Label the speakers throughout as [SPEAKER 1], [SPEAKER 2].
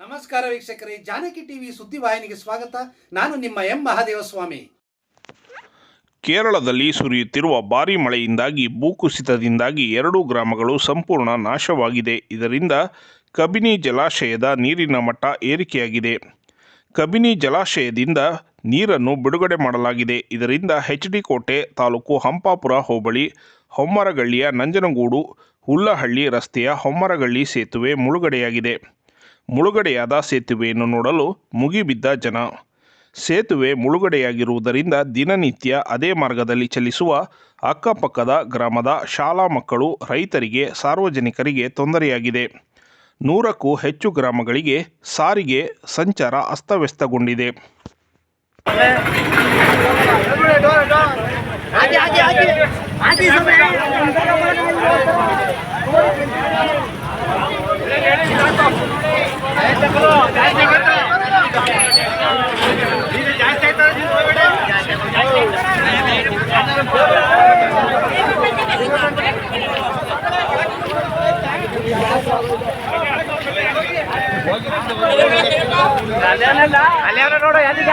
[SPEAKER 1] ನಮಸ್ಕಾರ ವೀಕ್ಷಕರೇ, ಜಾನಕಿ ಟಿವಿ ಸುದ್ದಿವಾಹಿನಿಗೆ ಸ್ವಾಗತ. ನಾನು ನಿಮ್ಮ ಎಂ ಮಹಾದೇವಸ್ವಾಮಿ.
[SPEAKER 2] ಕೇರಳದಲ್ಲಿ ಸುರಿಯುತ್ತಿರುವ ಭಾರೀ ಮಳೆಯಿಂದಾಗಿ, ಭೂಕುಸಿತದಿಂದಾಗಿ ಎರಡು ಗ್ರಾಮಗಳು ಸಂಪೂರ್ಣ ನಾಶವಾಗಿದೆ. ಇದರಿಂದ ಕಬಿನಿ ಜಲಾಶಯದ ನೀರಿನ ಮಟ್ಟ ಏರಿಕೆಯಾಗಿದೆ. ಕಬಿನಿ ಜಲಾಶಯದಿಂದ ನೀರನ್ನು ಬಿಡುಗಡೆ ಮಾಡಲಾಗಿದೆ. ಇದರಿಂದ ಎಚ್ ಡಿ ಕೋಟೆ ತಾಲೂಕು ಹಂಪಾಪುರ ಹೋಬಳಿ, ಹೊಮ್ಮರಗಳ್ಳಿಯ ನಂಜನಗೂಡು, ಹುಲ್ಲಹಳ್ಳಿ ರಸ್ತೆಯ ಹೊಮ್ಮರಗಳ್ಳಿ ಸೇತುವೆ ಮುಳುಗಡೆಯಾಗಿದೆ. ಮುಳುಗಡೆಯಾದ ಸೇತುವೆಯನ್ನು ನೋಡಲು ಮುಗಿಬಿದ್ದ ಜನ. ಸೇತುವೆ ಮುಳುಗಡೆಯಾಗಿರುವುದರಿಂದ ದಿನನಿತ್ಯ ಅದೇ ಮಾರ್ಗದಲ್ಲಿ ಚಲಿಸುವ ಅಕ್ಕಪಕ್ಕದ ಗ್ರಾಮದ ಶಾಲಾ ಮಕ್ಕಳು ರೈತರಿಗೆ, ಸಾರ್ವಜನಿಕರಿಗೆ ತೊಂದರೆಯಾಗಿದೆ. ನೂರಕ್ಕೂ ಹೆಚ್ಚು ಗ್ರಾಮಗಳಿಗೆ ಸಾರಿಗೆ ಸಂಚಾರ ಅಸ್ತವ್ಯಸ್ತಗೊಂಡಿದೆ.
[SPEAKER 3] ಅಲ್ಲೇನ ನೋಡ ಯಾರಿಗ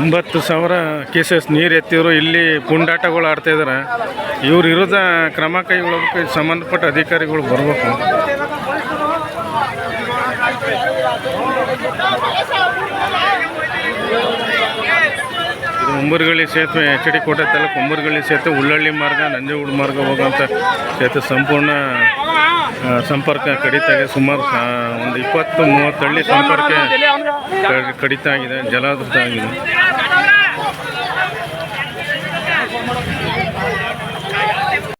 [SPEAKER 4] ಎಂಬತ್ತು ಸಾವಿರ ಕೇಸಸ್ ನೀರು ಎತ್ತಿದ್ರು ಇಲ್ಲಿ ಪುಂಡಾಟಗಳು ಆಡ್ತಾ ಇದಾರೆ. ಇವ್ರ ವಿರುದ್ಧ ಕ್ರಮ ಕೈಗೊಳ್ಳಬೇಕು ಸಂಬಂಧಪಟ್ಟ ಅಧಿಕಾರಿಗಳು ಬರಬೇಕು. ಉಂಬರ್ಗಳಿ ಸೇತುವೆ, ಎಚ್ ಡಿ ಕೋಟೆ ತಾಲೂಕು ಉಂಬರ್ಗಳಿ ಸೇತುವೆ, ಉಳ್ಳಳ್ಳಿ ಮಾರ್ಗ, ನಂಜೇಗೂಡು ಮಾರ್ಗ ಹೋಗುವಂಥ ಸೇತುವೆ ಸಂಪೂರ್ಣ ಸಂಪರ್ಕ ಕಡಿತ ಇದೆ ಸುಮಾರು ಒಂದು ಇಪ್ಪತ್ತು ಮೂವತ್ತು ಹಳ್ಳಿ ಸಂಪರ್ಕ ಕಡಿತ ಆಗಿದೆ ಜಲಾವೃತ ಆಗಿದೆ